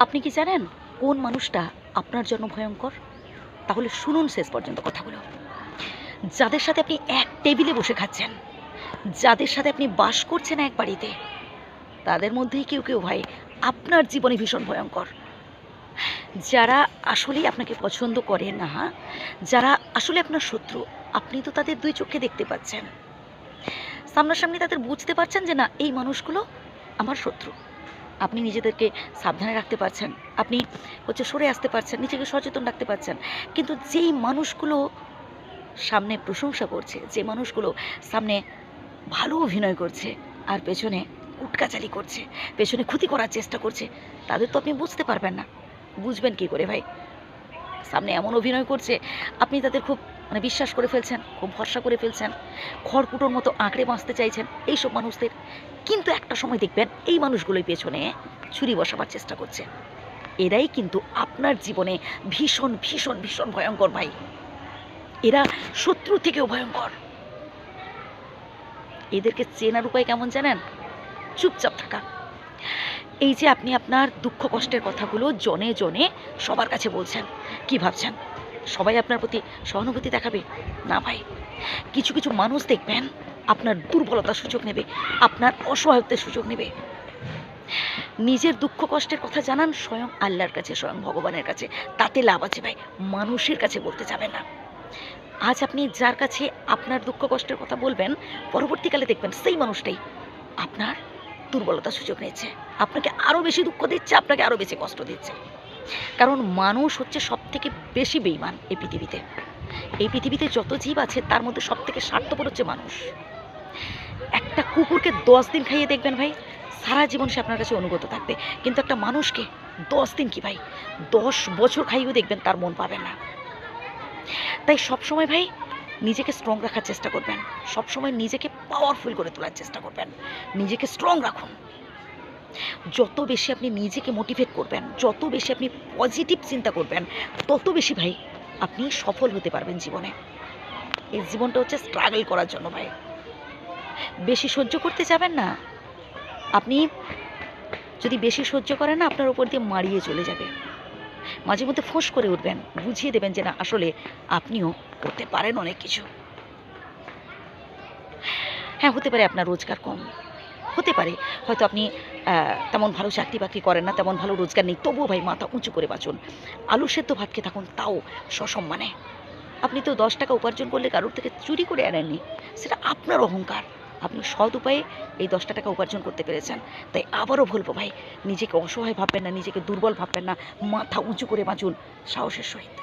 আপনি কি জানেন কোন মানুষটা আপনার জন্য ভয়ঙ্কর? তাহলে শুনুন শেষ পর্যন্ত কথাগুলো। যাদের সাথে আপনি এক টেবিলে বসে খাচ্ছেন, যাদের সাথে আপনি বাস করছেন এক বাড়িতে, তাদের মধ্যেই কেউ কেউ ভাই আপনার জীবনে ভীষণ ভয়ঙ্কর। যারা আসলেই আপনাকে পছন্দ করে না যারা আসলে আপনার শত্রু, আপনি তো তাদের দুই চোখে দেখতে পাচ্ছেন। সামনাসামনি তাদের বুঝতে পারছেন যে না, এই মানুষগুলো আমার শত্রু। আপনি নিজেদেরকে সাবধানে রাখতে পারছেন। আপনি হচ্ছে সরে আসতে পারছেন, নিজেকে সচেতন রাখতে পারছেন। কিন্তু যেই মানুষগুলো সামনে প্রশংসা করছে, যে মানুষগুলো সামনে ভালো অভিনয় করছে আর পেছনে উটকাচালি করছে, পেছনে ক্ষতি করার চেষ্টা করছে, তাদের তো আপনি বুঝতে পারবেন না। বুঝবেন কি করে ভাই? সামনে এমন অভিনয় করছে, আপনি তাদের খুব মানে বিশ্বাস করে ফেলছেন, খুব ভরসা করে ফেলছেন, খড়কুটোর মতো আঁকড়ে বাঁচতে চাইছেন এইসব মানুষদের। কিন্তু একটা সময় দেখবেন, এই মানুষগুলোই পেছনে ছুরি বসাবার চেষ্টা করছে। এরাই কিন্তু আপনার জীবনে ভীষণ ভীষণ ভীষণ ভয়ঙ্কর ভাই। এরা শত্রু থেকেও ভয়ঙ্কর। এদেরকে চেনার উপায় কেমন জানেন? চুপচাপ থাকা। এই যে আপনি আপনার দুঃখ কষ্টের কথাগুলো জনে জনে সবার কাছে বলছেন, কি ভাবছেন? সবাই আপনার প্রতি সহানুভূতি দেখাবে। না ভাই, কিছু কিছু মানুষ দেখবেন, আপনার দুর্বলতার সুযোগ নেবে, আপনার অসহায়ত্বের সুযোগ নেবে। নিজের দুঃখ কষ্টের কথা জানান স্বয়ং আল্লাহর কাছে, স্বয়ং ভগবানের কাছে। তাতে লাভ আছে ভাই, মানুষের কাছে বলতে যাবেন না। আজ আপনি যার কাছে আপনার দুঃখ কষ্টের কথা বলবেন, পরবর্তীকালে দেখবেন সেই মানুষটাই আপনার দুর্বলতার সুযোগ নিচ্ছে আপনাকে আরও বেশি দুঃখ দিচ্ছে, আপনাকে আরও বেশি কষ্ট দিচ্ছে। কারণ মানুষ হচ্ছে সব থেকে বেশি বেইমান এই পৃথিবীতে। এই পৃথিবীতে যত জীব আছে, তার মধ্যে সব থেকে স্বার্থপর হচ্ছে মানুষ। একটা কুকুরকে দশ দিন খাইয়ে দেখবেন ভাই, সারা জীবন সে আপনার কাছে অনুগত থাকবে। কিন্তু একটা মানুষকে দশ দিন কি ভাই? দশ বছর খাইয়েও দেখবেন তার মন পাবেন না। তাই সবসময় ভাই নিজেকে স্ট্রং রাখার চেষ্টা করবেন। সবসময় নিজেকে পাওয়ারফুল করে তোলার চেষ্টা করবেন। নিজেকে স্ট্রং রাখুন। যত বেশি আপনি নিজেকে মোটিভেট করবেন, যত বেশি আপনি পজিটিভ চিন্তা করবেন, তত বেশি ভাই আপনি সফল হতে পারবেন জীবনে। এই জীবনটা হচ্ছে স্ট্রাগল করার জন্য ভাই। বেশি সহ্য করতে যাবেন না। আপনি যদি বেশি সহ্য করেন না, আপনার উপর দিয়ে মারিয়ে চলে যাবে। মাঝে মধ্যে ফোঁস করে উঠবেন, বুঝিয়ে দেবেন যে না, আসলে আপনিও করতে পারেন অনেক কিছু। হ্যাঁ হতে পারে আপনার রোজগার কম। হতে পারে। হয়তো আপনি তেমন ভালো চাকরি বাকরি করেন না, তেমন ভালো রোজগার নেই, তবুও ভাই মাথা উঁচু করে বাঁচুন। আলু সেদ্ধ ভাত খেয়ে থাকুন, তাও সসম্মানে। আপনি তো দশ টাকা উপার্জন করলে কারোর থেকে চুরি করে আনেননি, সেটা আপনার অহংকার। আপনি সৎ উপায়ে এই দশটা টাকা উপার্জন করতে পেরেছেন। তাই আবারও বলব ভাই, নিজেকে অসহায় ভাববেন না, নিজেকে দুর্বল ভাববেন না, মাথা উঁচু করে বাঁচুন সাহসের সহিত।